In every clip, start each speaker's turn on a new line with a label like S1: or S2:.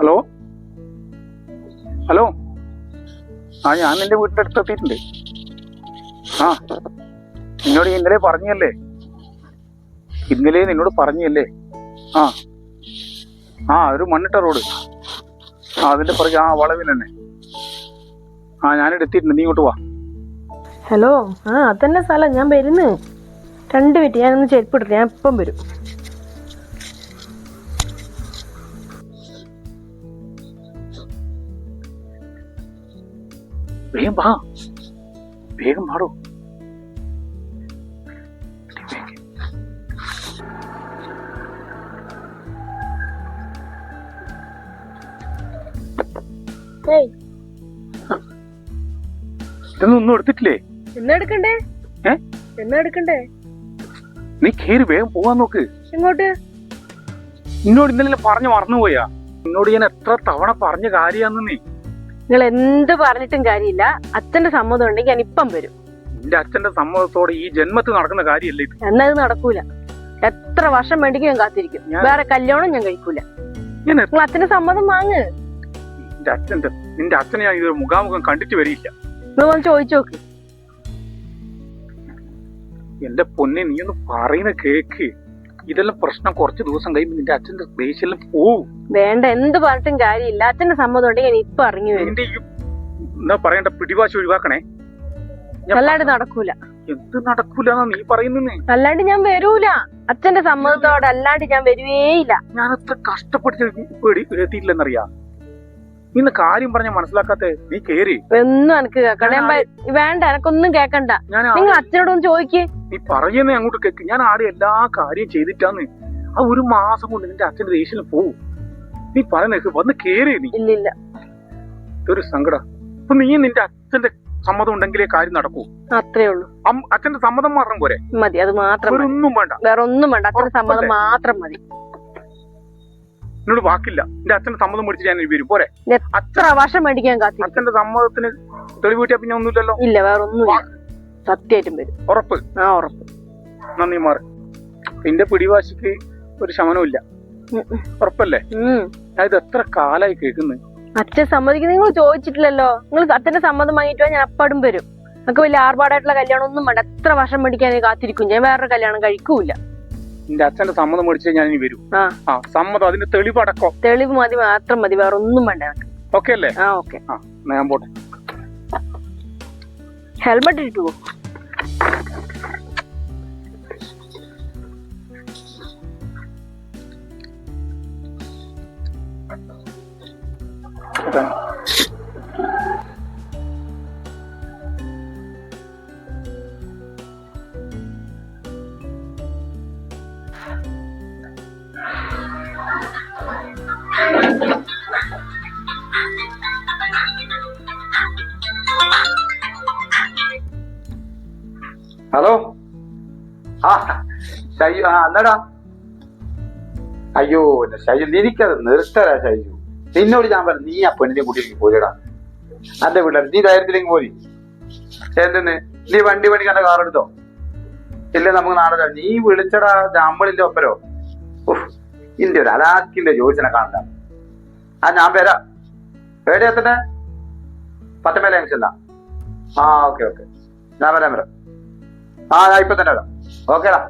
S1: Hello? Hello? ആ ഞാൻ നിന്റെ വീട്ടിന്റെ എത്തിയിട്ടുണ്ട്. ആ നിന്നോട് ഇന്നലെ പറഞ്ഞല്ലേ? ഇന്നലെ നിന്നോട് പറഞ്ഞല്ലേ? ആ ആ ഒരു മണ്ണിട്ട റോഡ്. ആ അതിന്റെ പുറകെ ആ വളവിൽ തന്നെ. ആ ഞാനിവിടെ എത്തിയിട്ടുണ്ട്. നീ ഇങ്ങോട്ട് വാ.
S2: ഹലോ? ആ അതന്നെ സ്ഥലം ഞാൻ വരുന്നു. രണ്ട് മിനിറ്റ് ഞാനൊന്ന് ചെരുപ്പ് ഇട്ടില്ല ഞാൻ ഇപ്പം വരും.
S1: വേഗം വാ. വേഗം
S2: ഏയ്.
S1: ഇതൊന്നും എടുത്തിട്ടില്ലേ?
S2: എന്നാ എടുക്കണ്ടേ? എന്നാ എടുക്കണ്ടേ?
S1: നീ കേറി വേഗം പോവാൻ നോക്ക്.
S2: ഇങ്ങോട്ട്
S1: നിന്നോട് ഇന്നലെ പറഞ്ഞു മറന്നുപോയാ. നിന്നോട് ഞാൻ എത്ര തവണ പറഞ്ഞ കാര്യാന്ന് നീ.
S2: നിങ്ങൾ എന്ത് പറഞ്ഞിട്ടും കാര്യമില്ല. അച്ഛന്റെ സമ്മതം ഉണ്ടെങ്കിൽ ഞാൻ ഇപ്പം വരും.
S1: നിന്റെ അച്ഛന്റെ സമ്മതത്തോടെ ഈ ജന്മത്തിൽ നടക്കുന്ന കാര്യമല്ല ഇത്?
S2: എന്നാ ഇത് നടക്കൂല. എത്ര വർഷം വേണ്ടിക്കും ഞാൻ കാത്തിരിക്കും. വേറെ കല്യാണം ഞാൻ കഴിക്കൂല. നിങ്ങൾ അച്ഛന്റെ സമ്മതം വാങ്ങ്.
S1: നിന്റെ അച്ഛന്റെ നിന്റെ അച്ഛനെ ഞാൻ ഇതൊരു മുഖാമുഖം കണ്ടിട്ട് വരില്ല.
S2: നിങ്ങൾ ഒന്ന് ചോദിച്ചു നോക്ക്.
S1: എന്റെ പൊന്നെ നീ ഒന്ന് പറയുന്ന കേക്ക്. ഇതെല്ലാം പ്രശ്നം കുറച്ച് ദിവസം കഴിയുമ്പോൾ നിന്റെ അച്ഛന്റെ ദേഷ്യം പോവും.
S2: വേണ്ട എന്ത് പറഞ്ഞിട്ടും കാര്യമില്ല. അച്ഛന്റെ സമ്മതം ഉണ്ടെങ്കിൽ ഞാൻ ഇപ്പൊ ഇറങ്ങി വരും.
S1: നിന്റെ ഈ എന്താ പറയണ്ട പിടിവാശി ഒഴിവാക്കണേ. ഞാൻ
S2: അല്ലാണ്ട് നടക്കൂല.
S1: എന്ത് നടക്കൂല നീ പറയുന്നേ?
S2: അല്ലാണ്ട് ഞാൻ വരൂല. അച്ഛന്റെ സമ്മതത്തോടെ അല്ലാണ്ട് ഞാൻ വരുവേയില്ല.
S1: ഞാൻ അത്ര കഷ്ടപ്പെട്ട് പേടി എത്തിയിട്ടില്ലെന്നറിയാ? ഇന്ന് കാര്യം പറഞ്ഞ മനസ്സിലാക്കാത്ത നീ കേറി.
S2: ഒന്നും എനിക്ക് കേക്കണ്ട ഞാൻ വ- വേണ്ട എനക്കൊന്നും കേക്കണ്ട
S1: ഞാൻ ആ-
S2: നിങ്ങൾ അച്ഛനോടൊന്ന് ചോദിക്ക്.
S1: നീ പറയുന്നേ അങ്ങോട്ട് കേക്ക്. ഞാൻ ആടെ എല്ലാ കാര്യം ചെയ്തിട്ടാന്ന്. ആ ഒരു മാസം കൊണ്ട് നിന്റെ അച്ഛന്റെ ദേഷ്യം പോവും. നീ പറയുന്ന വന്ന് കേറി നീ
S2: ഇല്ലില്ല
S1: ഇതൊരു സങ്കടം. അപ്പൊ നീ നിന്റെ അച്ഛന്റെ സമ്മതം ഉണ്ടെങ്കിലേ കാര്യം നടക്കൂ.
S2: അത്രേ ഉള്ളൂ.
S1: അച്ഛന്റെ സമ്മതം മാത്രം പോരെ.
S2: മതി അത് മാത്രം മതി.
S1: ഒന്നും വേണ്ട.
S2: വേറെ ഒന്നും വേണ്ട അച്ഛന്റെ സമ്മതം മാത്രം മതി.
S1: എന്നോട് വാക്കില്ല. എന്റെ അച്ഛന്റെ സമ്മതം മേടിച്ച് ഞാൻ വരും. പോരെ.
S2: അച്ഛൻ വർഷം മേടിക്കാൻ
S1: അച്ഛന്റെ സമ്മതത്തിന് തെളിവ് കിട്ടിയാ പിന്നെ ഒന്നുമില്ലല്ലോ.
S2: ഇല്ല വേറെ ഒന്നുമില്ല. സത്യമായിട്ടും വരും.
S1: ഉറപ്പ്?
S2: ആ ഉറപ്പ്.
S1: നന്ദി മാറി. നിന്റെ പിടിവാശിക്ക് ഒരു ശമനമില്ല. ഉറപ്പല്ലേ? അതായത് എത്ര കാലായി കേൾക്കുന്നത്
S2: അച്ഛൻ സമ്മതിക്കുന്ന. നിങ്ങൾ ചോദിച്ചിട്ടില്ലല്ലോ. നിങ്ങൾ അച്ഛന്റെ സമ്മതം വാങ്ങിയിട്ട് ഞാൻ അപ്പാടും വരും. നമുക്ക് വലിയ ആർഭാടായിട്ടുള്ള കല്യാണം ഒന്നും വേണ്ട. എത്ര വർഷം മേടിക്കാൻ കാത്തിരിക്കും. ഞാൻ വേറൊരു കല്യാണം കഴിക്കൂല.
S1: നിന്റെ അച്ഛന്റെ സമ്മതം മേടിച്ചേ ഞാൻ ഇനി വരും.
S2: ആ.
S1: ആ സമ്മതം അതിന്റെ തെളിവടക്കം?
S2: തെളിവ് മതി മാത്രം മതി. വേറെ ഒന്നും വേണ്ട എനിക്ക്.
S1: ഓക്കെ അല്ലേ?
S2: ആ ഓക്കെ.
S1: ആ ഞാൻ പോട്ടെ.
S2: ഹെൽമെറ്റ് ഇട്ടു പോ.
S3: ഹലോ ഷൈജു ആ എന്നടാ അയ്യോ എന്റെ ഷൈജു നിനക്കത് നിർത്തരാ ഷൈജു നിന്നോട് ഞാൻ പറഞ്ഞു നീ ആ പെണ്ണിനെ കൂട്ടിയിട്ട് പോയിടാ അന്റെ വീട്ടിൽ നീ ധൈര്യത്തിലേക്ക് പോയി എന്തെന്ന്? നീ വണ്ടി പണിക്കാന്റെ കാർ എടുത്തോ? ഇല്ല നമുക്ക് നാളെ നീ വിളിച്ചടാ നമ്മളിന്റെ ഒപ്പരോ? ഇന്റെ ഒരു അലാക്കിന്റെ ജോലിസിനെ കാണണ്ട. ആ ഞാൻ വരാം. എവിടെ എത്തട്ടെ പത്തമേല ജംഗ്ഷനിലാ ആ ഓക്കെ ഓക്കെ. ഞാൻ വരാൻ വരാം. ആ ഇപ്പൊ തന്നെ വരാം. ഓക്കേടാ.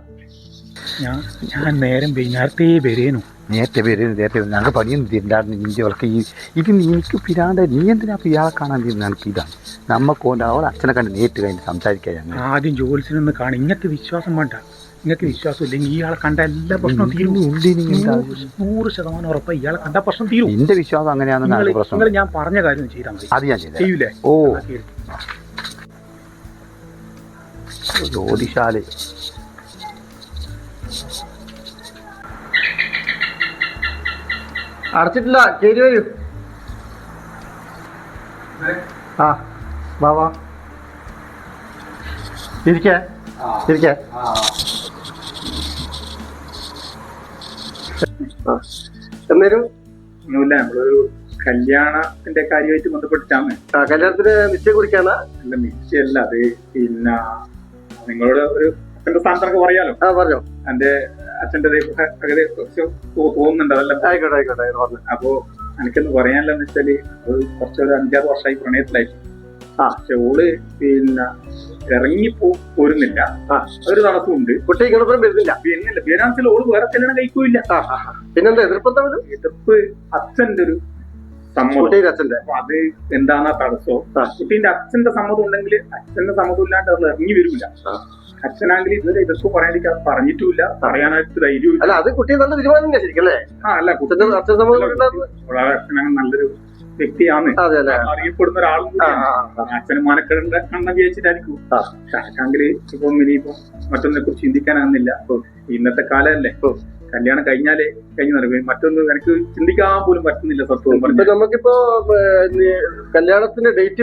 S1: ഞാൻ ഞാൻ നേരം പോയി നേരത്തെ വരേനു.
S3: നേരത്തെ പേര് നേരത്തെ ഞങ്ങൾ പണിയൊന്നും തിരിണ്ടായിരുന്നു നിന്റെ അവൾക്ക് ഈ ഇത് എനിക്ക് പിരാണ്ട നീ എന്തിനാ ഇയാളെ കാണാൻ തീരുന്ന എനിക്ക് ഇതാണ്. നമുക്ക് കൊണ്ട് അവളെ അച്ഛനെ കണ്ട് നേരിട്ട് കഴിഞ്ഞ് സംസാരിക്കാൻ ഞങ്ങൾ
S1: ആദ്യം ജോലിസിനൊന്ന് കാണും ഇങ്ങക്ക് വിശ്വാസം വേണ്ട. ഇങ്ങക്ക് വിശ്വാസം ഇല്ലെങ്കിൽ ഇയാളെ കണ്ട എല്ലാ പ്രശ്നവും തീരും. നൂറ് ശതമാനം ഉറപ്പ് ഇയാളെ കണ്ട പ്രശ്നം തീരും.
S3: എന്റെ വിശ്വാസം അങ്ങനെയാണെന്ന്
S1: നിങ്ങൾ ഞാൻ പറഞ്ഞ കാര്യം ചെയ്താൽ മതി.
S3: അത് ഞാൻ
S1: ചെയ്യൂലേ?
S3: ഓ. ജ്യോതിശാല
S4: അടച്ചിട്ടില്ല ചേരി വരൂ. ആ വാ വാ. ഇരിക്കേ ഇരിക്കേ. എന്തായാലും
S1: ഒന്നുമില്ല നമ്മളൊരു കല്യാണത്തിന്റെ കാര്യമായിട്ട് ബന്ധപ്പെട്ടിട്ടാണ്.
S4: കല്യാണത്തിന് നിശ്ചയം കുറിക്കാന്നാ
S1: അല്ല നിശ്ചയല്ല അത് പിന്നെ നിങ്ങളോട് ഒരു സ്ഥാനത്തൊക്കെ പറയാലോ?
S4: ആ പറഞ്ഞോ.
S1: എന്റെ അച്ഛന്റെ അകലെ കുറച്ച് തോന്നുന്നുണ്ട് അതെല്ലാം.
S4: ആയിക്കോട്ടെ ആയിക്കോട്ടെ പറഞ്ഞു
S1: അപ്പോ എനിക്കൊന്ന് പറയാനില്ലെന്ന് വെച്ചാൽ അത് കുറച്ചൊരു അഞ്ചാറ് വർഷമായി
S4: പ്രണയത്തിലായിരുന്നു.
S1: പക്ഷെ ഓൾ പിന്നെ ഇറങ്ങി പോരുന്നില്ല. ഒരു തടസ്സമുണ്ട്
S4: കുട്ടി ഗണപുരം വരുന്നില്ല.
S1: പിന്നെ പേരാണെച്ചാൽ ഓൾ വേറെ കല്യാണം
S4: കഴിക്കൂല്ല. പിന്നെന്താ? എതിർപ്പെന്താ
S1: എതിർപ്പ് അച്ഛന്റെ ഒരു സമ്മതം.
S4: അച്ഛന്റെ
S1: അത് എന്താണ് തടസ്സം. കുട്ടീന്റെ അച്ഛന്റെ സമ്മതം ഉണ്ടെങ്കിൽ അച്ഛന്റെ സമ്മതം ഇല്ലാണ്ട് അവൾ ഇറങ്ങി വരില്ല അച്ഛനാണെങ്കിൽ ഇതുവരെ എതിർപ്പ് അത് പറഞ്ഞിട്ടില്ല പറയാനായിട്ട് ധൈര്യവും
S4: അല്ല അത് കുട്ടി നല്ല തീരുമാനം തന്നെ ശരിക്കും അല്ലേ
S1: ആ അല്ല കുട്ടി
S4: അച്ഛൻ.
S1: അച്ഛനങ്ങനെ നല്ലൊരു വ്യക്തിയാണ്. അറിയപ്പെടുന്ന ഒരാളും അച്ഛനും മാനക്കെടേണ്ട കണ്ണ വിചാരിച്ചിട്ടായിരിക്കും.
S4: ആ.
S1: പക്ഷാണെങ്കിൽ ഇപ്പം ഇനിയിപ്പോ മറ്റൊന്നിനെ കുറിച്ച് ചിന്തിക്കാനാകുന്നില്ല ഇന്നത്തെ കാലമല്ലേ. കല്യാണം കഴിഞ്ഞാലേ കഴിഞ്ഞു നടക്കും. മറ്റൊന്ന് എനിക്ക് ചിന്തിക്കാൻ പോലും പറ്റുന്നില്ല സത്യം
S4: നമുക്കിപ്പോ കല്യാണത്തിന്റെ ഡേറ്റ്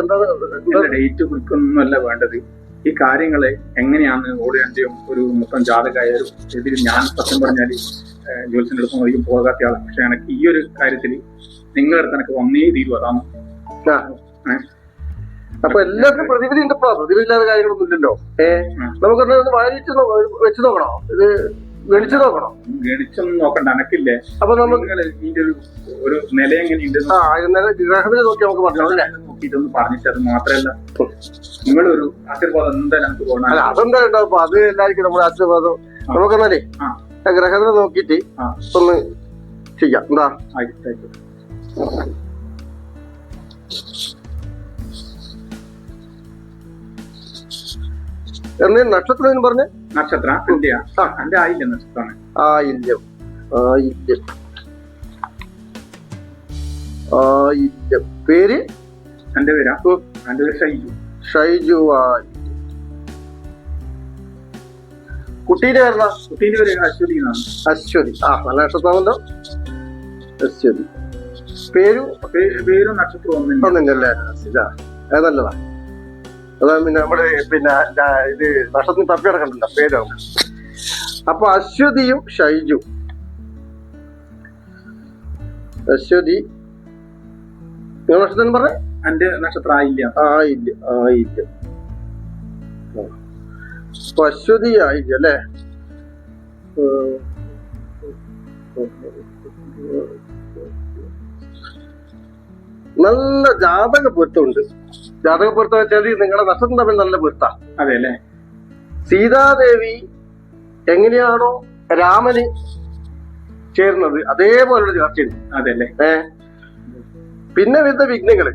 S4: എന്താ എന്താ
S1: ഡേറ്റ് കുറിക്കൊന്നുമല്ല വേണ്ടത്. ഈ കാര്യങ്ങളെ എങ്ങനെയാണ് ഓടിയന്റെയും ഒരു മൊത്തം ജാതകായാലും ഇതിൽ ഞാൻ സത്യം പറഞ്ഞാൽ ജോലിസിന്റെ അടുത്ത് അധികം പോകാത്ത ആളാണ്. പക്ഷെ എനിക്ക് ഈ ഒരു കാര്യത്തിൽ നിങ്ങളുടെ അടുത്ത് എനിക്ക് വന്നേ തീരു അതാണ്.
S4: അപ്പൊ എല്ലാത്തിനും പ്രതിവിധി ഉണ്ട് ഇപ്പൊ പ്രതിവിധി ഇല്ലാത്ത കാര്യങ്ങളൊന്നും ഇല്ലല്ലോ? ഏ?
S1: ഉം.
S4: നമുക്കൊന്ന് വായിച്ചു വെച്ച് നോക്കണോ? ഇത് ഗണിച്ചു നോക്കണോ?
S1: ഗണിച്ചൊന്നും നോക്കണ്ട അനക്കില്ലേ?
S4: അപ്പൊ നമുക്ക്
S1: ഇതിന്റെ ഒരു ഒരു നില എങ്ങനെയുണ്ട്
S4: ആ ഗ്രഹത്തിനെ നോക്കി നമുക്ക് പറഞ്ഞു അല്ലേ?
S1: നോക്കിയിട്ടൊന്ന് പറഞ്ഞിട്ട് അത് മാത്രല്ല നിങ്ങളൊരു ആശീർവാദം എന്തായാലും നമുക്ക്
S4: അല്ല
S1: പോകണം
S4: അതെന്താ ഉണ്ടാവും അപ്പൊ അത് എല്ലാവർക്കും നമ്മുടെ ആശീർവാദം. നമുക്കെന്നാലേ ഗ്രഹത്തിനെ നോക്കിയിട്ട് ഒന്ന് ചെയ്യാം. എന്താ?
S1: ആയിട്ട്
S4: എന്നീ നക്ഷത്രം പറഞ്ഞ?
S1: നക്ഷത്ര എന്റെയാ എന്റെ ആയില്ല നക്ഷത്രമാണ്
S4: ആയില്യം. ആയില്യം. ആയില്യം. പേര്?
S1: എന്റെ പേരാ?
S4: അപ്പൊ
S1: എന്റെ പേര് ഷൈജു.
S4: ഷൈജു കുട്ടീന്റെ പേരുന്ന
S1: കുട്ടീന്റെ പേര് അശ്വതി
S4: അശ്വതി. ആ നല്ല നക്ഷത്രമുണ്ടോ അശ്വതി. പേരും?
S1: പേരും നക്ഷത്രം ഒന്നും
S4: ഒന്നില്ലല്ലേ അത് നല്ലതാ. അതാ പിന്നെ നമ്മുടെ പിന്നെ ഇത് നക്ഷത്രം തപ്പി കിടക്കണ്ടല്ലോ പേരാവും. അപ്പൊ അശ്വതിയും ഷൈജു. അശ്വതി. നിങ്ങൾ നക്ഷത്രം പറഞ്ഞ?
S1: എന്റെ നക്ഷത്രം ആയില്ല
S4: ആയില്ല ആയില്ല പശുതി ആയില്ല അല്ലേ? നല്ല ജാതക പൊരുത്തമുണ്ട്. ജാതക പൊരുത്തം വെച്ചാൽ നിങ്ങളുടെ നക്ഷത്രം തമ്മിൽ നല്ല പൊരുത്താ.
S1: അതെ അല്ലേ?
S4: സീതാദേവി എങ്ങനെയാണോ രാമന് ചേർന്നത് അതേപോലുള്ള ചേർച്ചയുണ്ട്.
S1: അതെ അല്ലേ?
S4: ഏ? പിന്നെ വരുന്ന
S1: വിഘ്നങ്ങൾ.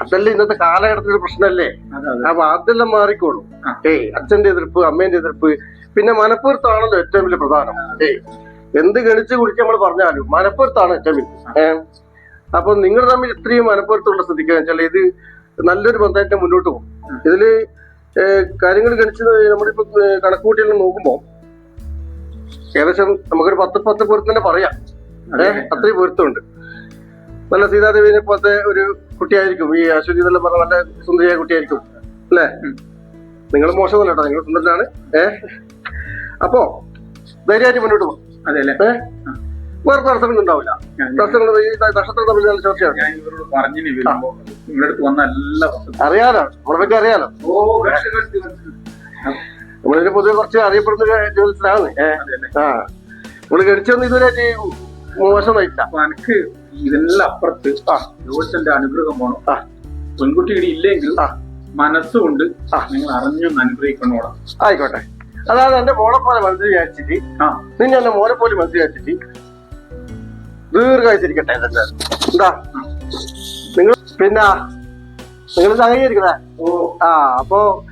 S4: അതല്ല ഇന്നത്തെ കാലഘട്ടത്തിലെ പ്രശ്നമല്ലേ? അപ്പൊ അതെല്ലാം മാറിക്കോളും. ഏയ് അച്ഛന്റെ എതിർപ്പ് അമ്മേന്റെ എതിർപ്പ് പിന്നെ മനപ്പുറത്താണല്ലോ ഏറ്റവും വലിയ പ്രധാനം. ഏയ് എന്ത് ഗണിച്ച് കുടിച്ച് നമ്മൾ പറഞ്ഞാലും മനപ്പുറത്താണ് ഏറ്റവും വലിയ അപ്പൊ നിങ്ങൾ തമ്മിൽ ഇത്രയും മനപ്പുറത്തുള്ള ശ്രദ്ധിക്കുക വെച്ചാൽ ഇത് നല്ലൊരു ബന്ധമായിട്ട് മുന്നോട്ട് പോകും. ഇതിൽ കാര്യങ്ങൾ ഗണിച്ച് നമ്മളിപ്പോ കണക്കുകൂട്ടിയെല്ലാം നോക്കുമ്പോ ഏകദേശം നമുക്കൊരു പത്ത് പത്ത് പൊരുത്തം തന്നെ പറയാം. ഏഹ് അത്രയും പൊരുത്തമുണ്ട്. നല്ല സീതാദേവിനെ പോലത്തെ ഒരു കുട്ടിയായിരിക്കും. ഈ അശ്വതി എന്നെല്ലാം പറഞ്ഞ നല്ല സുന്ദരിയായ കുട്ടിയായിരിക്കും. അല്ലേ? നിങ്ങൾ മോശമല്ല കേട്ടോ. നിങ്ങൾ സുന്ദരനാണ് ഏ? അപ്പോ ധൈര്യമായിട്ട് മുന്നോട്ട് പോകും
S1: അതെ അല്ലേ?
S4: വേറെ തടസ്സങ്ങൾ ഉണ്ടാവില്ല. തടസ്സങ്ങൾ ഈ നക്ഷത്രം തമ്മിൽ നല്ല ചർച്ചയാണ്. അറിയാലോ. നമ്മളെ പറ്റി അറിയാലോ. നമ്മളിതിന് പൊതുവെ കുറച്ച് അറിയപ്പെടുന്ന ജോലിസിലാണ്
S1: ഏഹ്
S4: ആ. നമ്മൾ ഗണിച്ചൊന്നും ഇതുവരെ മോശമായിട്ടില്ല.
S1: ഇതെല്ലാം അപ്പുറത്ത്
S4: ആ.
S1: ജോത്സന്റെ അനുഗ്രഹം വേണം.
S4: ആ.
S1: പെൺകുട്ടി ഇവിടെ ഇല്ലെങ്കിൽ
S4: ആ.
S1: മനസ്സുകൊണ്ട്
S4: ആ.
S1: നിങ്ങൾ അറിഞ്ഞു അനുഗ്രഹിക്കണോടാ.
S4: ആയിക്കോട്ടെ. അതായത് എന്റെ മോളെ പോലെ മനസ്സിൽ വിചാരിച്ചിട്ട് നിന്നെ എന്റെ മോനെ പോലെ മനസ്സിൽ വിചാരിച്ചിട്ട് ദീർഘായിട്ടിരിക്കട്ടെ ഇതെന്താ എന്താ? നിങ്ങൾ പിന്നെ നിങ്ങൾ സഹകരിക്കണേ ആ അപ്പോ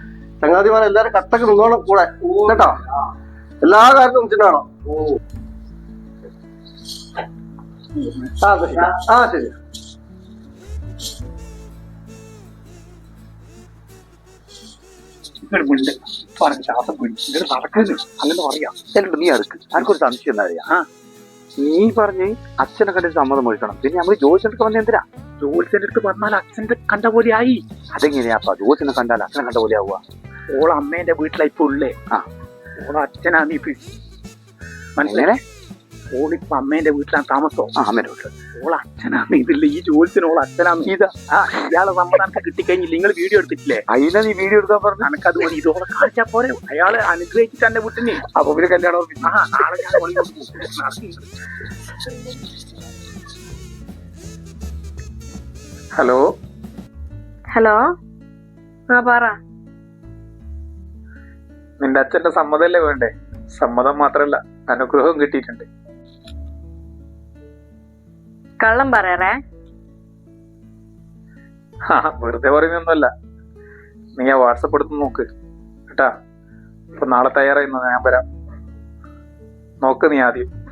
S4: ചങ്ങാതിമാരെ എല്ലാരും കട്ടക്ക് നിന്നോണം കൂടെ. കേട്ടോ? എല്ലാ കാര്യത്തിനും നിന്നിട്ടാണോ ആ ശരി ആ ശരി
S1: മുണ്ട് പറഞ്ഞ ശ്വാസം പോയി? നിങ്ങൾ നടക്കുന്നു അങ്ങനെ പറയാം.
S3: എന്നിട്ട് നീ അടുക്ക് എനിക്കൊരു സംശയം എന്താ അറിയാ?
S1: ആ.
S3: നീ പറഞ്ഞ് അച്ഛനെ കണ്ടിട്ട് സമ്മതം മേടിക്കണം പിന്നെ നമ്മൾ ജോലിച്ചെടുത്ത് വന്ന എന്തിനാ?
S1: ജോത്സ്യന്റെ അടുത്ത് പറഞ്ഞാൽ അച്ഛന്റെ കണ്ട പോലെ ആയി
S3: അതെങ്ങനെയാ ജോലിച്ചെന്നെ കണ്ടാൽ അച്ഛനെ കണ്ട പോലെ ആവുക
S1: ഓള അമ്മേന്റെ വീട്ടിലാ ഇപ്പൊ ഉള്ളേ.
S3: ആ.
S1: ഓള അച്ഛനാണ് ഇപ്പൊ മനസ്സിലായി? ഓളിപ്പോ അമ്മേന്റെ വീട്ടിലാണ് താമസം.
S3: അമ്മേന്റെ വീട്ടിൽ
S1: ഓള അച്ഛനാണ് ഇതില്ല ഈ ജോലിസിന് ഓള അച്ഛനാണ്
S3: ഇതാ
S1: ആ ഇയാളെ സമ്മതാനത്തെ കിട്ടിക്കഴിഞ്ഞില്ല? നിങ്ങൾ വീഡിയോ എടുത്തിട്ടില്ലേ?
S3: അതിനെ നീ വീഡിയോ എടുക്കാൻ പറഞ്ഞു?
S1: അനക്കത് മതി. ഇതോടെ കാണിച്ചാ പോരെ. അയാളെ അനുഗ്രഹിച്ചിട്ട് എന്റെ വീട്ടിന്.
S3: അപ്പൊ പിന്നെ കല്യാണം.
S1: ആ നാളെ ഞാൻ.
S4: ഹലോ?
S2: ഹലോ? ആ പറ.
S1: നിന്റെ അച്ഛന്റെ സമ്മതല്ലേ വേണ്ടേ? സമ്മതം മാത്രല്ല അനുഗ്രഹവും കിട്ടിയിട്ടുണ്ട്.
S2: കള്ളം പറയറേ
S1: വെറുതെ പറയുന്നൊന്നുമല്ല. നീ ആ വാട്സപ്പ് എടുത്ത് നോക്ക് കേട്ടാ? അപ്പൊ നാളെ തയ്യാറായിരുന്നു ഞാൻ വരാം. നോക്ക് നീ ആദ്യം.